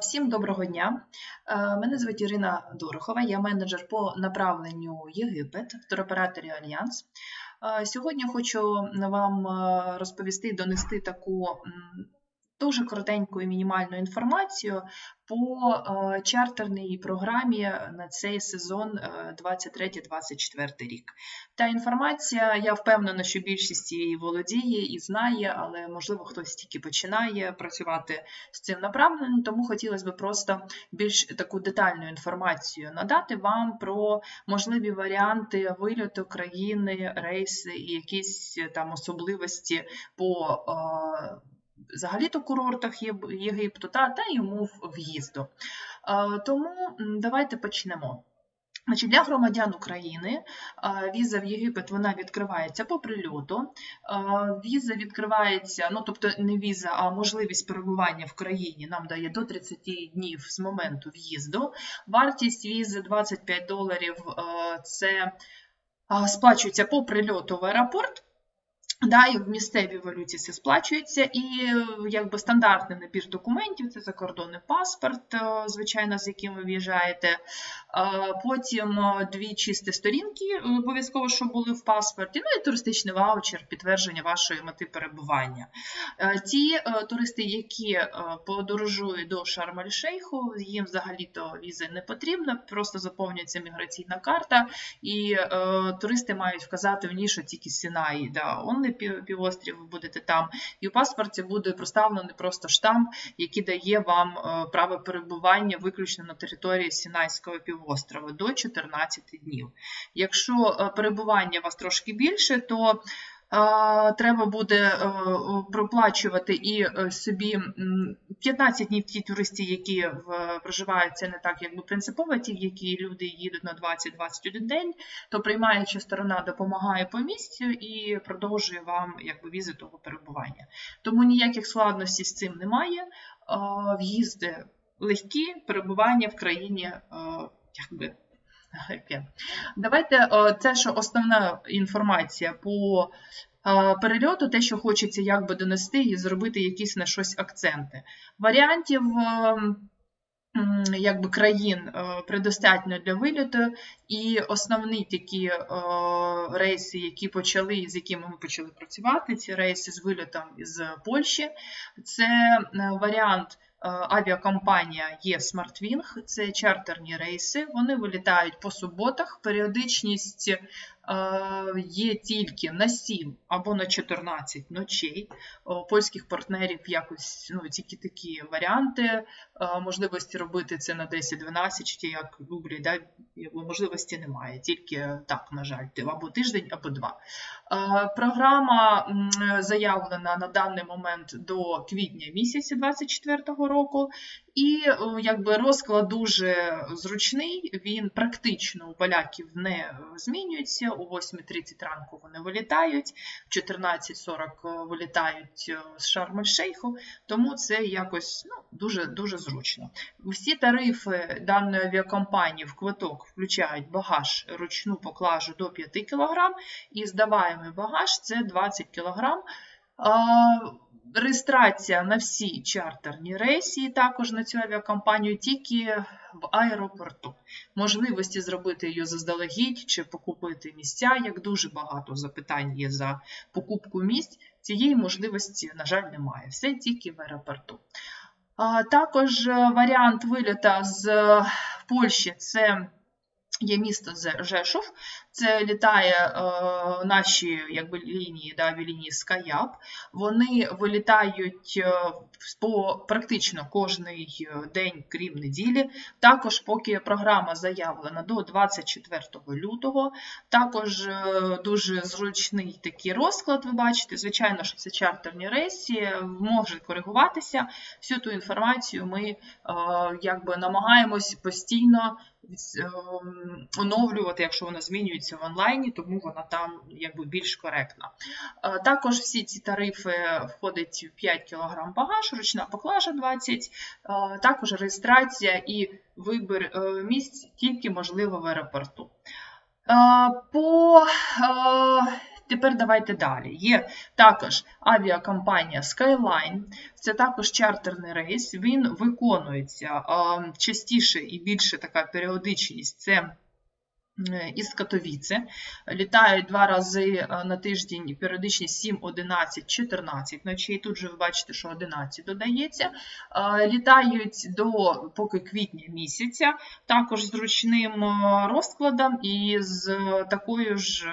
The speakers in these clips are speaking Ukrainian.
Всім доброго дня. Е, Мене звуть Ірина Дорохова, я менеджер по направленню Єгипет в туроператорі Альянс. Е, Сьогодні хочу вам е, розповісти донести таку дуже коротеньку і мінімальну інформацію по е, чартерній програмі на цей сезон е, 23-24 рік. Та інформація, я впевнена, що більшість її володіє і знає, але можливо хтось тільки починає працювати з цим направленням, тому хотілося б просто більш таку детальну інформацію надати вам про можливі варіанти вильоту країни, рейси і якісь там особливості по е, взагалі-то курортах Єгипту та, та й умов в'їзду. Е, Тому давайте почнемо. Значить, для громадян України е, віза в Єгипет вона відкривається по прильоту. Е, Віза відкривається, ну тобто не віза, а можливість перебування в країні нам дає до 30 днів з моменту в'їзду. Вартість візи 25 доларів це сплачується по прильоту в аеропорт. Да, і в місцевій валюті це сплачується, і е, якби стандартний набір документів це закордонний паспорт, е, звичайно, з яким ви в'їжджаєте. Е, Потім дві чисті сторінки, обов'язково, що були в паспорті, ну і туристичний ваучер, підтвердження вашої мети перебування. Ті туристи, які подорожують до Шарм-Ель-Шейху, їм взагалі-то візи не потрібна, просто заповнюється міграційна карта, і туристи мають вказати в ній, що тільки Сінаї, да, онли пів- півострів, ви будете там. І у паспорті буде проставлений просто штамп, який дає вам е, право перебування виключно на території Сінайського півострова до 14 днів. Якщо е, перебування у вас трошки більше, то Треба буде е, проплачувати і е, собі 15 днів ті туристи, які в, проживають, це не так якби принципово, ті, які люди їдуть на 20-21 день, то приймаюча сторона допомагає по місцю і продовжує вам якби візи того перебування. Тому ніяких складностей з цим немає. Е, В'їзди легкі, перебування в країні е, якби. Легке. Давайте е, це що основна інформація по е, перельоту, те, що хочеться якби донести і зробити якісь на щось акценти. Варіантів е, якби країн предостатньо для вильоту, і основні такі рейси, які почали, з якими ми почали працювати, ці рейси з вильотом з Польщі, це варіант. Е, Авіакомпанія є SmartWing, це чартерні рейси. Вони вилітають по суботах. Періодичність е, є тільки на 7 або на 14 ночей. У польських партнерів якось ну, тільки такі варіанти. Е, Можливості робити це на 10-12, чи як в Google, да, можливості немає. Тільки так, на жаль, або тиждень, або два. Е, Програма заявлена на даний момент до квітня місяця 2024 року. І е, якби розклад дуже зручний, він практично у поляків не змінюється. У 8.30 ранку вони вилітають, в 14.40 вилітають з Шарм-ель-Шейху, тому це якось ну, дуже, дуже зручно. Всі тарифи даної авіакомпанії в квиток включають багаж ручну поклажу до 5 кг і здаваємий багаж це 20 кг. Реєстрація на всі чартерні рейси, також на цю авіакомпанію, тільки в аеропорту. Можливості зробити її заздалегідь чи покупити місця, як дуже багато запитань є за покупку місць. Цієї можливості, на жаль, немає. Все тільки в аеропорту. Також е, варіант вильота з е, Польщі це є місто Жешов. Це літає е, наші якби, лінії, да, авіалінії Skyab. Вони вилітають е, по практично кожний е, день, крім неділі. Також, поки програма заявлена до 24 лютого, також е, дуже зручний такий розклад. Ви бачите, звичайно, що це чартерні рейси, може коригуватися. Всю ту інформацію ми е, якби намагаємось постійно оновлювати, якщо вона змінюється в онлайні, тому вона там якби більш коректна. Е, Також всі ці тарифи входить в 5 кг багаж, ручна поклажа 20, е, також реєстрація і вибір е, місць тільки можливо в аеропорту. По Тепер давайте далі. Є також авіакомпанія Skyline, це також чартерний рейс. Він виконується частіше і більше така періодичність. Це із Катовіце. Літають два рази е, на тиждень, періодичність 7, 11, 14 ночей. Тут же ви бачите, що 11 додається. Е, літають до поки квітня місяця, також з ручним розкладом і з такою ж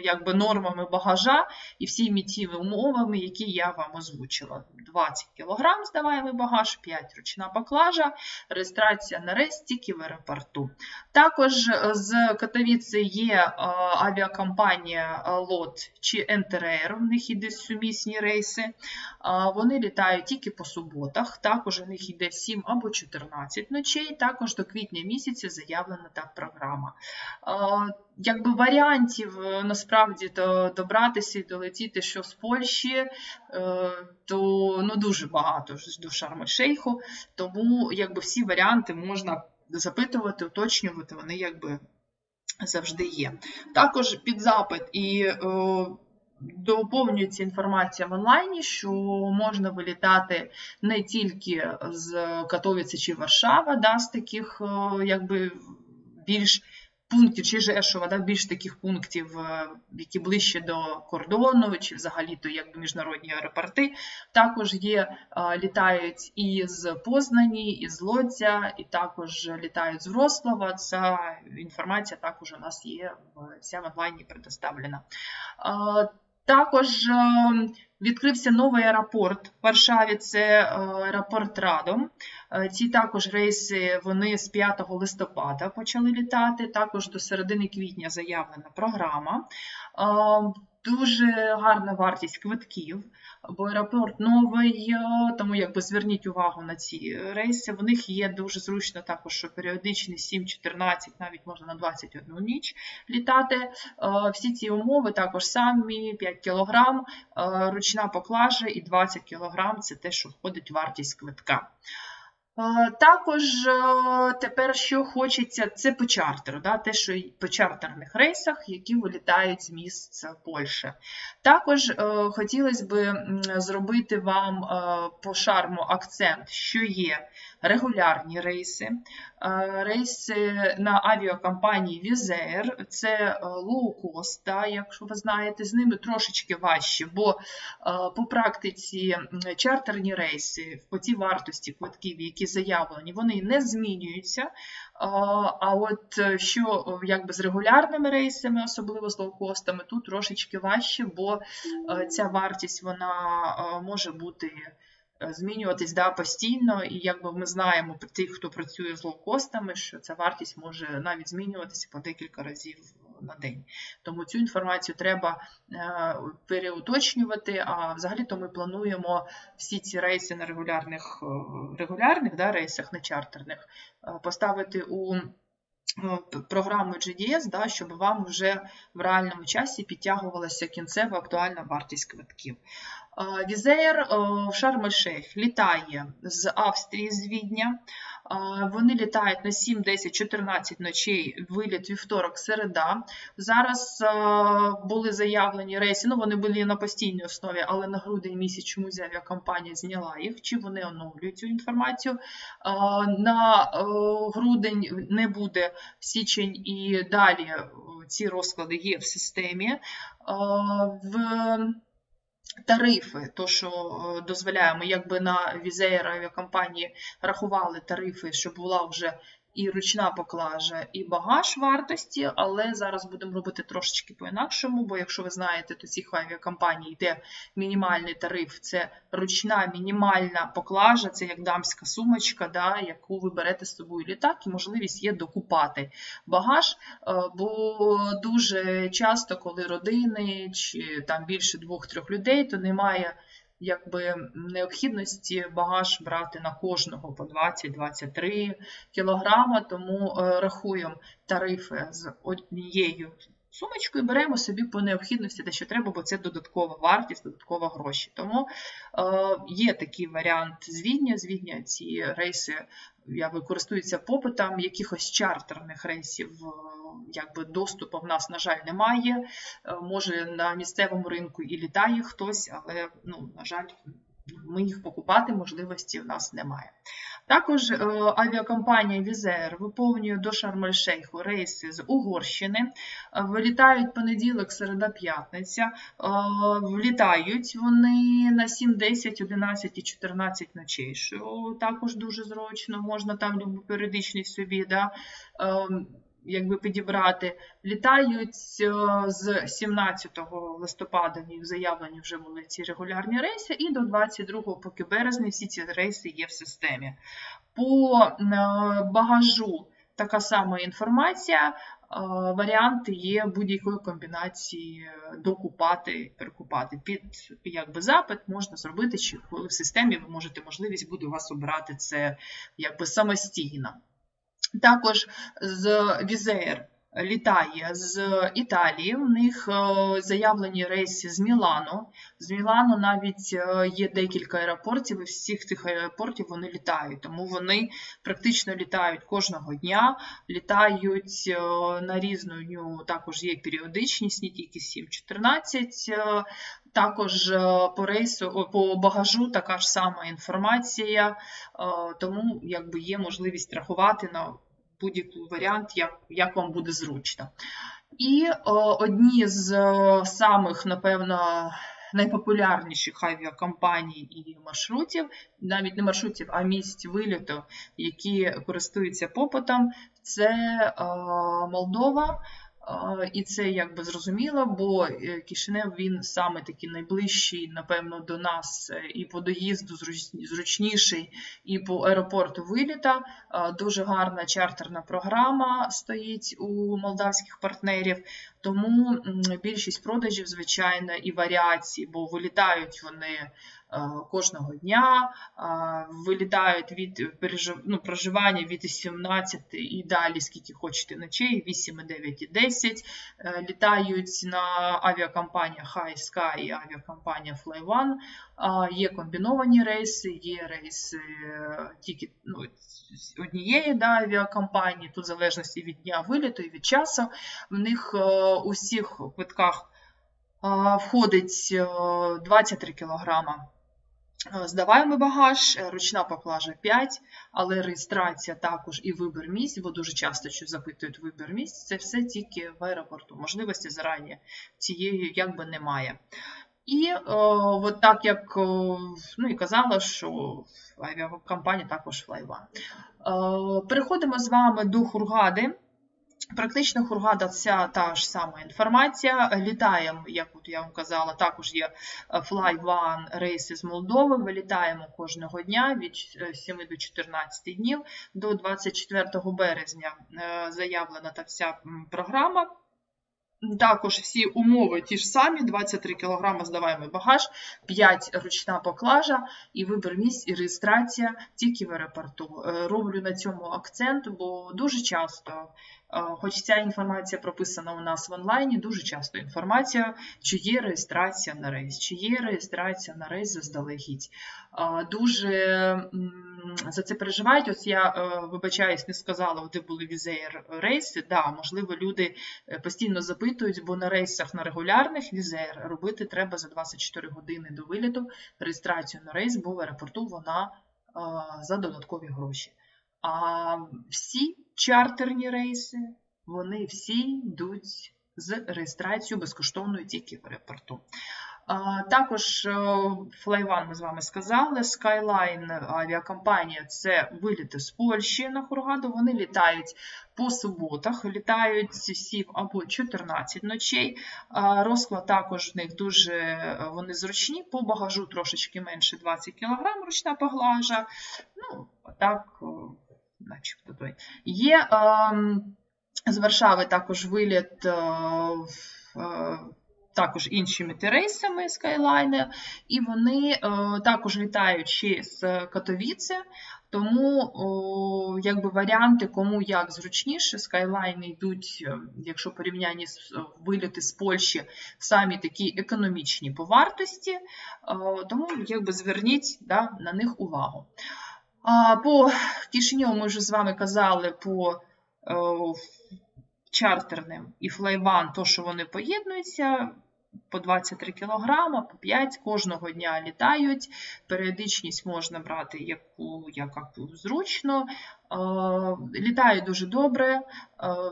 якби, нормами багажа і всіми тими умовами, які я вам озвучила. 20 кг здаваємо багаж, 5 ручна баклажа, реєстрація на рейс тільки в аеропорту. Також з Катовіце є е, авіакомпанія LOT е, чи Enterrair, в них іде сумісні рейси. Е, вони літають тільки по суботах, також у них йде 7 або 14 ночей, також до квітня місяця заявлена та програма. Якби варіантів насправді то добратися і долетіти, що з Польщі, то ну, дуже багато до Шарм-Шейху, тому якби всі варіанти можна запитувати, уточнювати, вони якби завжди є. Також під запит і е, доповнюється інформація в онлайні, що можна вилітати не тільки з Катовіці чи Варшава, да, з таких е, якби більш пунктів чи Жешова, да, більш таких пунктів, е, які ближче до кордону, чи взагалі-то якби міжнародні аеропорти. Також є, е, літають і з Познані, і з Лодзя, і також літають з Врослава. Ця інформація також у нас є вся в онлайні предоставлена. Е, також Відкрився новий аеропорт в Варшаві, це е, аеропорт Радом. Е, ці також рейси вони з 5 листопада почали літати. Також до середини квітня заявлена програма. Е, Дуже гарна вартість квитків, бо аеропорт новий, тому якби зверніть увагу на ці рейси. В них є дуже зручно також, що періодичність 7-14, навіть можна на 21 ніч літати. Е, всі ці умови також самі 5 кг, е, ручна поклажа і 20 кг це те, що входить в вартість квитка. Також тепер, що хочеться, це по чартеру, да, те, що по чартерних рейсах, які вилітають з місць Польщі. Також е, хотілося б зробити вам е, по шарму акцент, що є регулярні рейси, е, рейси на авіакомпанії Візер, це лоукост, да, якщо ви знаєте, з ними трошечки важче, бо по практиці чартерні рейси по тій вартості квитків, які заявлені, вони не змінюються. А от е, що якби з регулярними рейсами, особливо з лоукостами, тут трошечки важче, бо е, ця вартість вона е, може бути. Змінюватись да, постійно, і якби ми знаємо про тих, хто працює з лоукостами, що ця вартість може навіть змінюватися по декілька разів на день. Тому цю інформацію треба е, переуточнювати. А взагалі-то ми плануємо всі ці рейси на регулярних е, регулярних да, рейсах, не чартерних, е, поставити у програму GDS, да, щоб вам вже в реальному часі підтягувалася кінцева актуальна вартість квитків. Візеєр в Шарм-Шейх літає з Австрії, з Відня. Вони літають на 7, 10, 14 ночей, виліт вівторок, середа. Зараз були заявлені рейси, ну вони були на постійній основі, але на грудень місяць чомусь авіакомпанія зняла їх, чи вони оновлюють цю інформацію. На грудень не буде січень і далі ці розклади є в системі. В Тарифи, то що е, дозволяємо, якби на візеєр авіакомпанії рахували тарифи, щоб була вже і ручна поклажа, і багаж вартості, але зараз будемо робити трошечки по-інакшому, бо якщо ви знаєте, то цих авіакомпаній йде мінімальний тариф, це ручна мінімальна поклажа, це як дамська сумочка, да, яку ви берете з собою літак, і можливість є докупати багаж, е, бо дуже часто, коли родини чи там більше двох-трьох людей, то немає якби необхідності багаж брати на кожного по 20-23 кілограма, тому е, рахуємо тарифи з однією сумочкою, беремо собі по необхідності, те, що треба, бо це додаткова вартість, додаткова гроші. Тому е, є такий варіант звідня. Звідня ці рейси я користуються попитом якихось чартерних рейсів якби доступу в нас, на жаль, немає. Е, може, на місцевому ринку і літає хтось, але, ну, на жаль, ми їх покупати можливості в нас немає. Також е, авіакомпанія Візер виповнює до Шарм-Ель-Шейху рейси з Угорщини, е, вилітають понеділок, середа, п'ятниця, е, влітають вони на 7, 10, 11 і 14 ночей, що також дуже зручно, можна там любу періодичність собі. Да? Якби підібрати, літають е, з 17 листопада в них заявлені вже були ці регулярні рейси, і до 22 поки березня всі ці рейси є в системі. По е, багажу така сама інформація. Е, варіанти є будь-якої комбінації докупати, перекупати. Під якби запит можна зробити, чи коли в системі ви можете можливість буде у вас обрати це якби самостійно. Також з Візеєр літає з Італії. У них е, заявлені рейси з Мілану. З Мілану навіть е, є декілька аеропортів, і всіх цих аеропортів вони літають. Тому вони практично літають кожного дня, літають е, на різну також є періодичність, не тільки 7-14. Також по рейсу, по багажу така ж сама інформація, тому якби є можливість рахувати на будь-який варіант, як як вам буде зручно. І одні з самих, напевно, найпопулярніших авіакомпаній і маршрутів, навіть не маршрутів, а місць виліту, які користуються попитом, це Молдова. І це якби зрозуміло, бо е, Кишинев він саме такий найближчий, напевно, до нас е, і по доїзду зручніший, і по аеропорту виліта. Дуже гарна чартерна програма стоїть у молдавських партнерів, тому більшість продажів, звичайно, і варіацій, бо вилітають вони Е, кожного дня, е, вилітають від ну, проживання від 17 і далі, скільки хочете ночей, 8, 9 і 10. Е, літають на авіакомпанія High Sky і авіакомпанія FlyOne. Є комбіновані рейси, є рейси тільки ну, однієї да, авіакомпанії, тут в залежності від дня виліту і від часу. В них у всіх квитках входить 23 кілограма Е, здаваємо багаж, е, ручна поклажа 5, але реєстрація також і вибір місць, бо дуже часто що запитують вибір місць, це все тільки в аеропорту. Можливості зарані цієї якби немає. І о, е, от так як ну і казала, що авіакомпанія також флайва. Переходимо з вами до Хургади. Практично Хургада вся та ж сама інформація. Літаємо, як от я вам казала, також є е, Fly One рейси з Молдови. Вилітаємо кожного дня від 7 е, до 14 днів. До 24 березня е, заявлена та вся програма. Також всі умови ті ж самі: 23 кг здаваємо багаж, 5 ручна поклажа, і вибір місць, і реєстрація тільки в аеропорту. Роблю на цьому акцент, бо дуже часто Хоч ця інформація прописана у нас в онлайні, дуже часто інформація, чи є реєстрація на рейс, чи є реєстрація на рейс заздалегідь. Дуже за це переживають. Ось я е, вибачаюсь, не сказала, де були візеєр рейси. Да, можливо, люди е, постійно запитують, бо на рейсах на регулярних візеєр робити треба за 24 години до виліту реєстрацію на рейс, бо в аеропорту вона за додаткові гроші. А всі чартерні рейси, вони всі йдуть з реєстрацією безкоштовною тільки в аеропорту. Також Flyone ми з вами сказали, Skyline авіакомпанія це виліти з Польщі на Хургаду. Вони літають по суботах, літають 7 або 14 ночей. Розклад також в них дуже вони зручні, по багажу трошечки менше 20 кг ручна поглажа. Ну, так начебто той. Є е, з Варшави також виліт е, е, також іншими рейсами Skyline, і вони е, також літають ще з Катовіце, тому о, якби варіанти, кому як зручніше, Skyline йдуть, якщо порівнянні з виліти з Польщі, самі такі економічні по вартості, е, тому якби зверніть да, на них увагу. По Кишиньо ми вже з вами казали по о, чартерним і флайван, то що вони поєднуються. По 23 кг, по 5 кожного дня літають. Періодичність можна брати яку яку зручно. Літають дуже добре,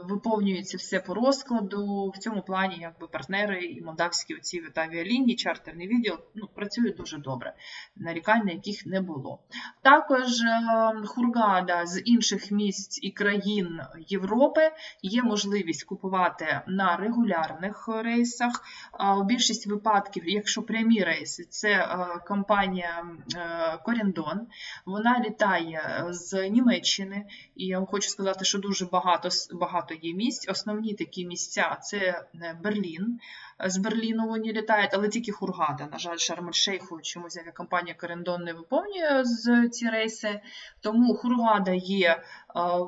виповнюється все по розкладу. В цьому плані якби партнери і молдавські оці авіалінії, чартерний відділ ну, працюють дуже добре, нарікань на яких не було. Також е, Хургада з інших місць і країн Європи є можливість купувати на регулярних рейсах. У більшість випадків, якщо прямі рейси, це е, компанія е, Коріндон, вона літає з Німеччини. І я вам хочу сказати, що дуже багато багато є місць. Основні такі місця це е, Берлін. З Берліну вони літають, але тільки Хургада. На жаль, Шарм-Ель-Шейху чомусь авіакомпанія Корендон не виповнює з ці рейси. Тому Хургада є е,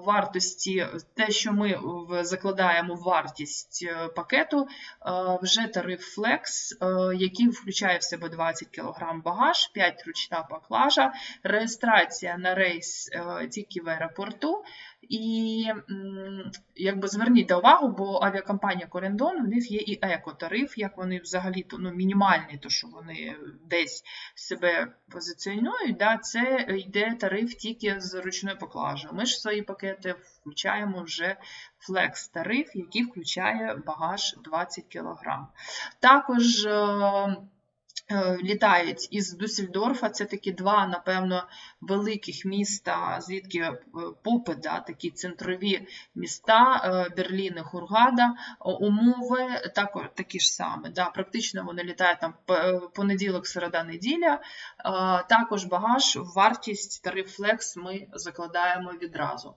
вартості, те, що ми закладаємо в вартість е, пакету, вже тариф Flex, який включає в себе 20 кг багаж, 5 ручна поклажа, реєстрація на рейс тільки в аеропорту. І якби зверніть увагу, бо авіакомпанія Корендон, в них є і екотариф, як вони взагалі то ну, мінімальний, то що вони десь себе позиціонують, да, це йде тариф тільки з ручною поклажею. Ми ж в свої пакети включаємо вже флекс-тариф, який включає багаж 20 кг. Також. Е, літають із Дусельдорфа. Це такі два, напевно, великих міста, звідки е, попит, да, такі центрові міста е, Берлін і Хургада, умови також такі ж самі. Да, Практично вони літають там понеділок, середа неділя. Також багаж, вартість тариф Flex ми закладаємо відразу.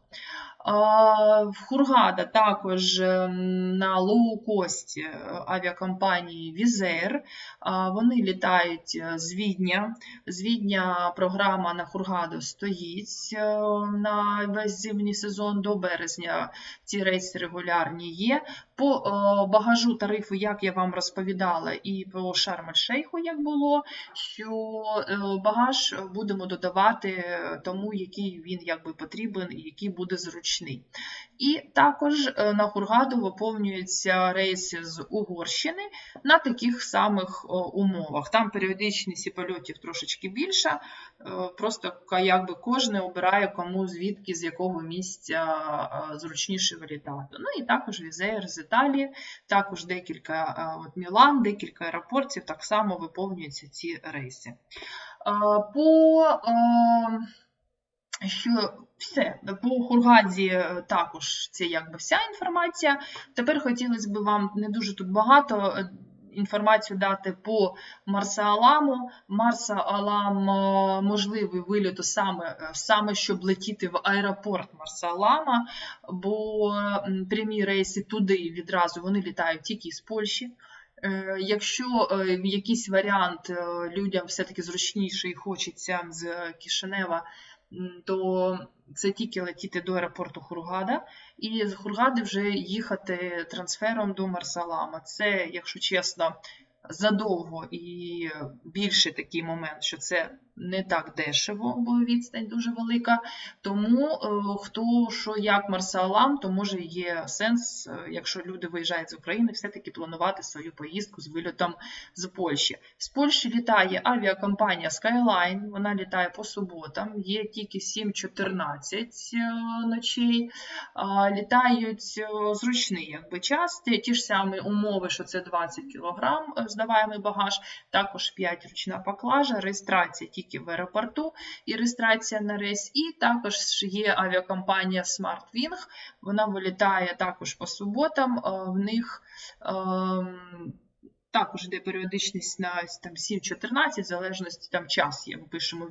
Хургада також на лоукості авіакомпанії Візер. Вони літають е, з Відня. З Відня програма на Хургаду стоїть е, на весь зимній сезон до березня. Ці рейси регулярні є. По е, багажу тарифу, як я вам розповідала, і по Шарм-Ель-Шейху, як було, що багаж будемо додавати тому, який він якби потрібен і який буде зручний. І також на Хургаду виповнюються рейси з Угорщини на таких самих умовах. Там періодичність і польотів трошечки більша, е, просто якби кожен обирає кому звідки, з якого місця е, зручніше вилітати. Ну і також Візеєр з Італії, також декілька е, от Мілан, декілька аеропортів так само виповнюються ці рейси. По що все, по Хургаді також це якби вся інформація. Тепер хотілося б вам не дуже тут багато інформацію дати по Марса-Аламу. Марса-Алам е, можливий виліт саме, е, саме щоб летіти в аеропорт Марса-Алама, бо прямі рейси туди відразу вони літають тільки з Польщі. Е, якщо якийсь варіант людям все-таки зручніше і хочеться з Кишинева то це тільки летіти до аеропорту Хургада, і з Хургади вже їхати трансфером до Марсалама. Це, якщо чесно, задовго і більший такий момент, що це не так дешево, бо відстань дуже велика. Тому е, хто що як Марсалам, то може є сенс, е, якщо люди виїжджають з України, все-таки планувати свою поїздку з вильотом з Польщі. З Польщі літає авіакомпанія Skyline, вона літає по суботам, є тільки 7-14 е, ночей. Літають зручний якби, час, ті ж самі умови, що це 20 кг здаваємий багаж, також 5 ручна поклажа, реєстрація тільки в аеропорту і реєстрація на рейс. І також є авіакомпанія SmartWing, вона вилітає також по суботам. Е, в них ем, також йде періодичність на там, 7-14, в залежності там час є. Ми пишемо 8-15,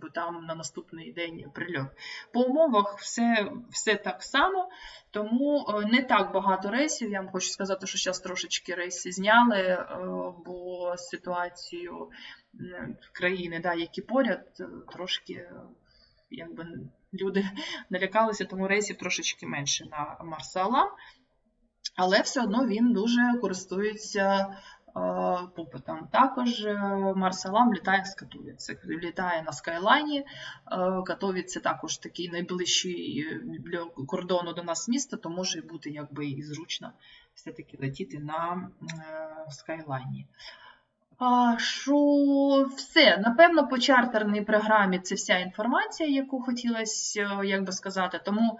бо там на наступний день прильот. По умовах все все так само, тому е, не так багато рейсів. Я вам хочу сказати, що зараз трошечки рейси зняли, е, бо ситуацію країни, да, які поряд, е, трошки якби люди налякалися, тому рейсів трошечки менше на Марсалам але все одно він дуже користується попитом. Також е, Марсалам літає з Катовіці. Літає на Скайлайні. Е, Катовіці також такий найближчий е, для кордону до нас місто, то може бути якби і зручно все-таки летіти на Скайлайні. А, Що все, напевно, по чартерній програмі це вся інформація, яку хотілося як сказати. Тому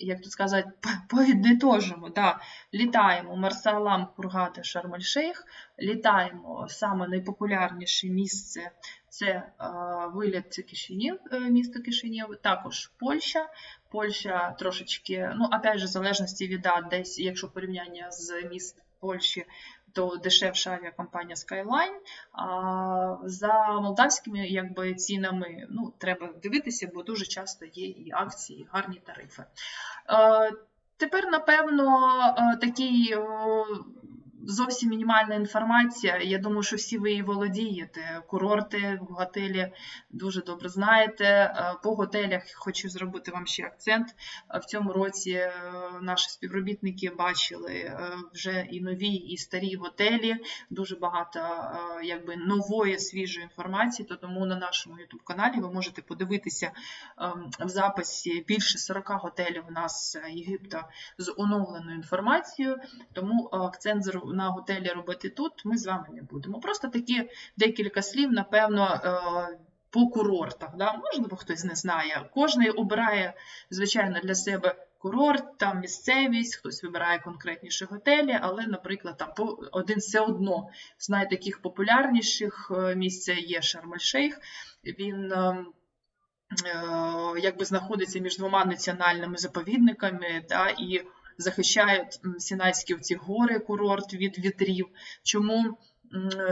як тут сказати, повіднитожимо, да, літаємо Марсалам, Кургати, Шарм-Ель-Шейх, літаємо саме найпопулярніше місце це виліт це Кишинів, е, місто Кишинів, також Польща. Польща трошечки, ну, опять же, в залежності від дат, десь, якщо порівняння з міст Польщі, то дешевша авіакомпанія Skyline. А за молдавськими якби, цінами ну, треба дивитися, бо дуже часто є і акції, і гарні тарифи. Тепер, напевно, такий зовсім мінімальна інформація. Я думаю, що всі ви її володієте. Курорти в готелі дуже добре знаєте. Е, по готелях хочу зробити вам ще акцент. Е, в цьому році е, наші співробітники бачили вже і нові, і старі готелі. Дуже багато якби нової свіжої інформації. То тому на нашому youtube каналі ви можете подивитися ем, в записі більше 40 готелів у нас Єгипта з оновленою інформацією. Тому акцент на готелі робити тут, ми з вами не будемо. Просто такі декілька слів, напевно, е, по курортах. Да? Можливо, хтось не знає. Кожен обирає, звичайно, для себе курорт, там місцевість, хтось вибирає конкретніші готелі, але, наприклад, там один все одно з найтаких популярніших е, місць є Шарм-Ель-Шейх. Він е, якби знаходиться між двома національними заповідниками, да, і захищають Сінайські ці гори, курорт від вітрів. Чому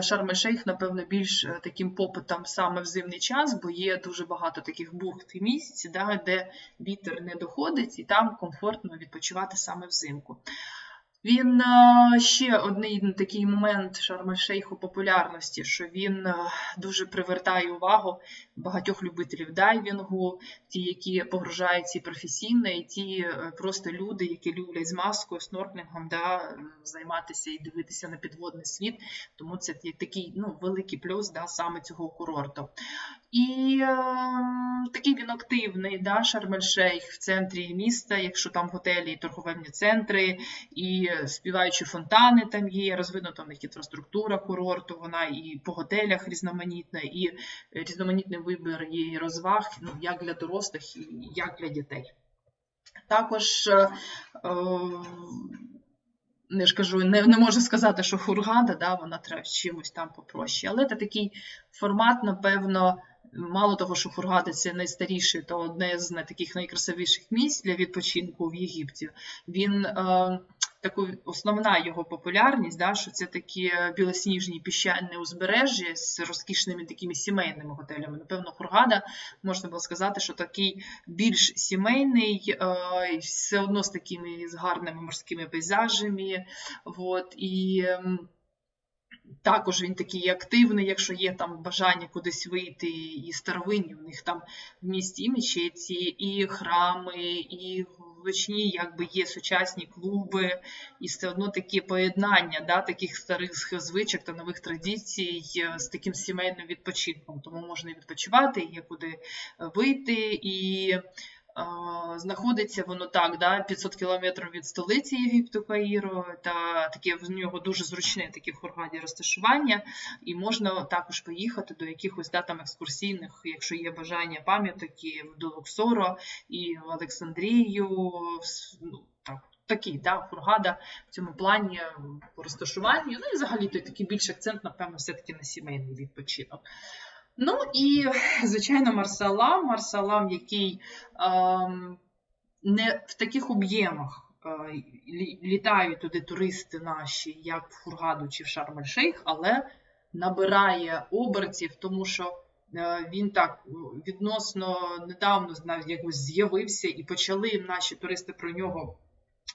Шарм-Шейх, напевно, більш е, таким попитом саме в зимний час, бо є дуже багато таких бухт і місць, да, де вітер не доходить, і там комфортно відпочивати саме взимку. Він е, ще один такий момент Шарм-Ель-Шейху популярності, що він е, дуже привертає увагу багатьох любителів дайвінгу, ті, які погружаються професійно, і ті е, просто люди, які люблять з маскою, снорклінгом, да, займатися і дивитися на підводний світ. Тому це такий ну, великий плюс да, саме цього курорту. І е, такий він активний, да, Шарм-Ель-Шейх в центрі міста, якщо там готелі і торговельні центри, і співаючі фонтани там є, розвинута в них інфраструктура курорту, вона і по готелях різноманітна, і різноманітний вибір і розваг ну, як для дорослих, як для дітей. Також. Е, не ж кажу, не не можу сказати, що Хургада, да, вона треба чимось там попроще. Але це такий формат, напевно, Мало того, що Хургади це найстаріший, то одне з таких найкрасивіших місць для відпочинку в Єгипті. Він е, таку основна його популярність, да, що це такі білосніжні піщані узбережжя з розкішними такими сімейними готелями. Напевно, Хургада можна було сказати, що такий більш сімейний, е, все одно з такими з гарними морськими пейзажами. От, і ем, також він такий активний, якщо є там бажання кудись вийти, і старовинні у них там в місті мечеті, і храми, і влучні якби є сучасні клуби, і все одно такі поєднання да, таких старих звичок та нових традицій з таким сімейним відпочинком. Тому можна відпочивати, є куди вийти. і Знаходиться воно так, да, 500 кілометрів від столиці Єгипту Каїро, та таке в нього дуже зручне таке в Хургаді розташування, і можна також поїхати до якихось да, там екскурсійних, якщо є бажання пам'ятки до Луксоро і в Олександрію. ну, так, Такий, да, Хургада в цьому плані по розташуванню. Ну і взагалі той такий більш акцент, напевно, все-таки на сімейний відпочинок. Ну і, звичайно, Марсалам, Марсалам, який ем, не в таких об'ємах е, літають туди туристи наші, як в Фургаду чи в Шарм-Ель-Шейх, але набирає обертів, тому що е, він так відносно недавно навіть якось з'явився і почали наші туристи про нього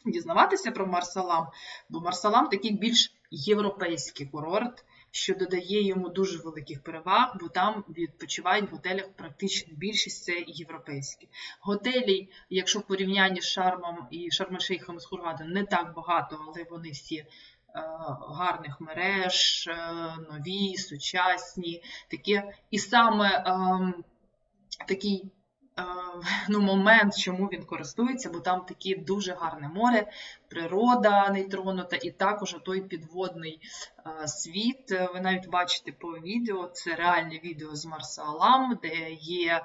дізнаватися про Марсалам, бо Марсалам такий більш європейський курорт що додає йому дуже великих переваг, бо там відпочивають в готелях практично більшість це європейські. Готелі, якщо в порівнянні з Шармом і Шармашейхом з Хургадом, не так багато, але вони всі гарних мереж, е, нові, сучасні, таке. І саме ем, такий е, ну, момент, чому він користується, бо там таке дуже гарне море, природа нейтронута, і також той підводний е, світ. Ви навіть бачите по відео, це реальне відео з Марсалам, де є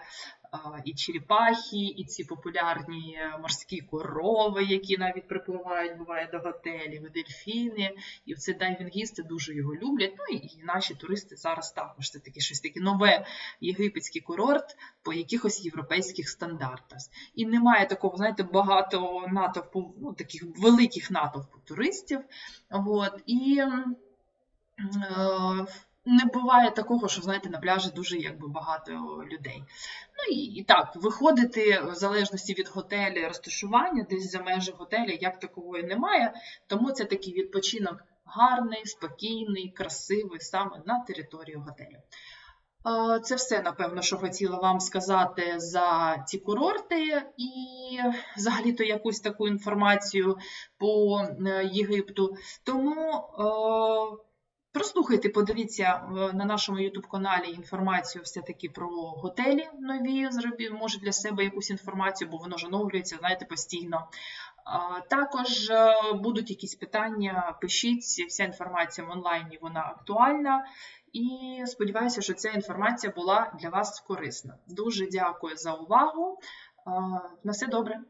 і черепахи, і ці популярні морські корови, які навіть припливають, буває до готелів, і дельфіни. І ці дайвінгісти дуже його люблять. Ну і наші туристи зараз також це таке щось таке нове єгипетський курорт по якихось європейських стандартах. І немає такого, знаєте, багато натовпу, ну таких великих натовпу туристів. От, і е, не буває такого, що, знаєте, на пляжі дуже якби багато людей. Ну і, так, виходити в залежності від готелю розташування, десь за межі готеля, як такого і немає. Тому це такий відпочинок гарний, спокійний, красивий саме на території готелю. Це все, напевно, що хотіла вам сказати за ці курорти і взагалі-то якусь таку інформацію по е, Єгипту. Тому. Прослухайте, подивіться на нашому YouTube-каналі інформацію все-таки про готелі нові, може для себе якусь інформацію, бо воно ж оновлюється, знаєте, постійно. Також е, будуть якісь питання, пишіть, вся інформація в онлайні вона актуальна. І сподіваюся, що ця інформація була для вас корисна. Дуже дякую за увагу. На все добре.